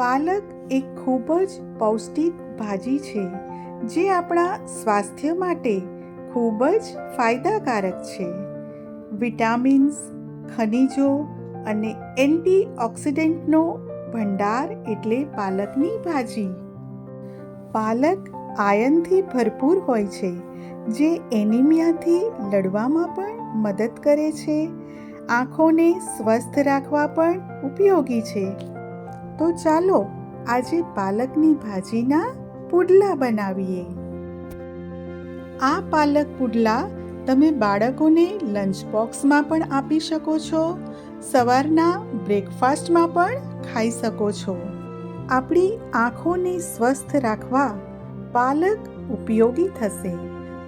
પાલક એક ખૂબ જ પૌષ્ટિક ભાજી છે, જે આપણા સ્વાસ્થ્ય માટે ખૂબ જ ફાયદાકારક છે. વિટામિન્સ, ખનિજો અને એન્ટીઓક્સિડન્ટનો ભંડાર એટલે પાલકની ભાજી. પાલક આયનથી ભરપૂર હોય છે, જે એનિમિયાથી લડવામાં પણ મદદ કરે છે. આંખોને સ્વસ્થ રાખવા પણ ઉપયોગી છે. તો ચાલો આજે પાલકની ભાજીના પુડલા બનાવીએ. આ પાલક પુડલા તમે બાળકોને લંચ બોક્સમાં પણ આપી શકો છો, સવારના બ્રેકફાસ્ટમાં પણ ખાઈ શકો છો. આપણી આંખોને સ્વસ્થ રાખવા પાલક ઉપયોગી થશે.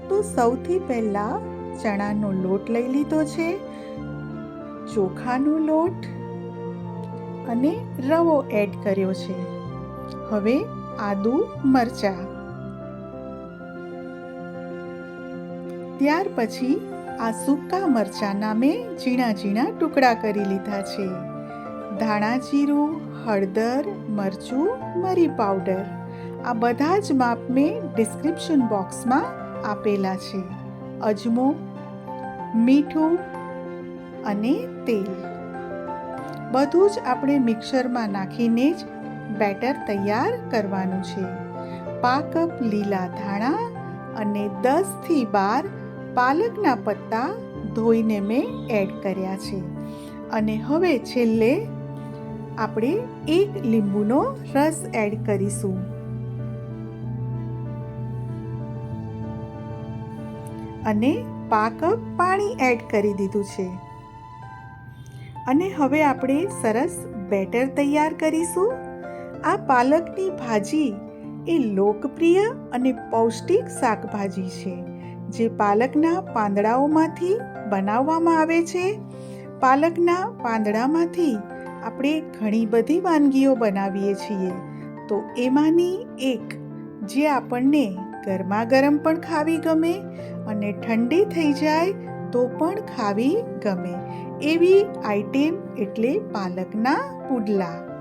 તો સૌથી પહેલાં ચણાનો લોટ લઈ લીધો છે, ચોખાનો લોટ અને રવો એડ કર્યો છે. હવે આદુ મરચા. ત્યાર પછી આ સૂકા મરચાના મેં ઝીણા ઝીણા ટુકડા કરી લીધા છે. ધાણા જીરું, હળદર, મરચું, મરી પાવડર. આ બધા જ માપ મેં ડિસ્ક્રિપ્શન બોક્સમાં આપેલા છે. અજમો, મીઠું અને તેલ. બધું જ આપણે મિક્સરમાં નાખીને જ બેટર તૈયાર કરવાનું છે. પાકપ લીલા ધાણા અને દસથી બાર પાલકના પત્તા ધોઈને મેં એડ કર્યા છે. અને હવે છેલ્લે આપણે એક લીંબુનો રસ એડ કરીશું. અને પાકપ પાણી એડ કરી દીધું છે. અને હવે આપણે સરસ બેટર તૈયાર કરીશું. આ પાલકની ભાજી એ લોકપ્રિય અને પૌષ્ટિક શાકભાજી છે, જે પાલકના પાંદડાઓમાંથી બનાવવામાં આવે છે. પાલકના પાંદડામાંથી આપણે ઘણી બધી વાનગીઓ બનાવીએ છીએ, તો એમાંની એક, જે આપણને ગરમા ગરમ પણ ખાવી ગમે અને ઠંડી થઈ જાય તો પણ ખાવી ગમે એવી આઈટેમ એટલે પાલકના પુડલા.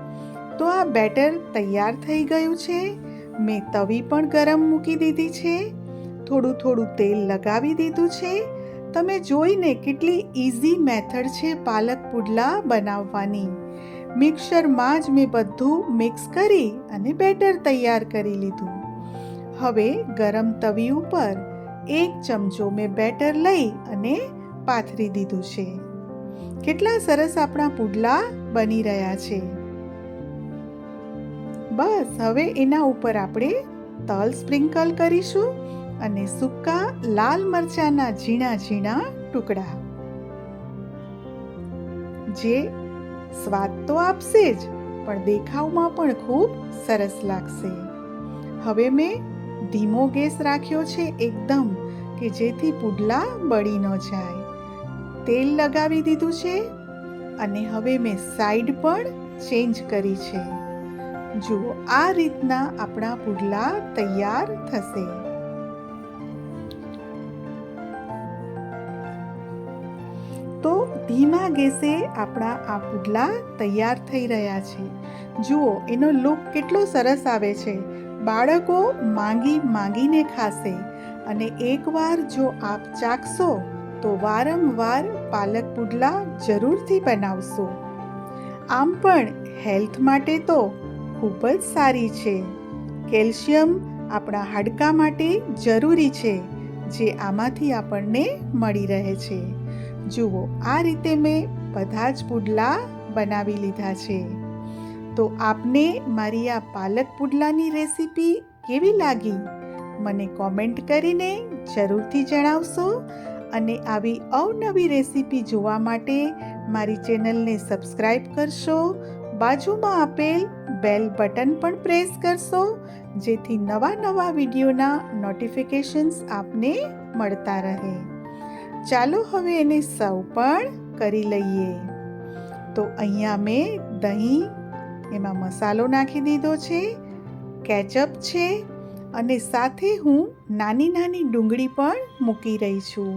તો આ બેટર તૈયાર થઈ ગયું છે. મેં તવી પણ ગરમ મૂકી દીધી છે. થોડું થોડું તેલ લગાવી દીધું છે. તમે જોઈને કેટલી ઇઝી મેથડ છે પાલક પુડલા બનાવવાની. મિક્સરમાં જ મેં બધું મિક્સ કરી અને બેટર તૈયાર કરી લીધું. હવે ગરમ તવી ઉપર એક ચમચો મેં બેટર લઈ અને પાથરી દીધું છે. કેટલા સરસ આપણા પુડલા બની રહ્યા છે. બસ, હવે એના ઉપર આપણે તલ સ્પ્રિંકલ કરીશું અને સૂકા લાલ મરચાના ઝીણા ઝીણા ટુકડા. જે સ્વાદ તો આપશે જ, પણ દેખાવમાં પણ ખૂબ સરસ લાગશે. હવે મેં ધીમો ગેસ રાખ્યો છે એકદમ, કે જેથી પુડલા બળી ન જાય. તેલ લગાવી દીધું છે અને હવે મેં સાઈડ પણ ચેન્જ કરી છે. જુઓ, આ રીતના આપણા પુડલા તૈયાર થશે. તો ધીમા ગેસે આપણા આ પુડલા તૈયાર થઈ રહ્યા છે. જુઓ, એનો લુક કેટલો સરસ આવે છે. બાળકો માંગી માંગીને ખાશે અને એકવાર જો આપ ચાખશો તો વારંવાર પાલક પુડલા જરૂરથી બનાવશો. આમ પણ હેલ્થ માટે તો ખૂબ જ સારી છે. કેલ્શિયમ આપણા હાડકાં માટે જરૂરી છે, જે આમાંથી આપણને મળી રહે છે. જુઓ, આ રીતે મેં બધા જ પુડલા બનાવી લીધા છે. તો આપને મારી આ પાલક પુડલાની રેસીપી કેવી લાગી? મને કોમેન્ટ કરીને જરૂરથી જણાવશો. અને આવી અવનવી રેસીપી જોવા માટે મારી ચેનલને સબસ્ક્રાઈબ કરશો. બાજુમાં આપેલ બેલ બટન પણ પ્રેસ કરશો, જેથી નવા નવા વિડીયોના નોટિફિકેશન્સ આપને મળતા રહે. ચાલો હવે એને સર્વ પણ કરી લઈએ. તો અહીંયા મેં દહીં, એમાં મસાલો નાખી દીધો છે, કેચઅપ છે, અને સાથે હું નાની નાની ડુંગળી પણ મૂકી રહી છું.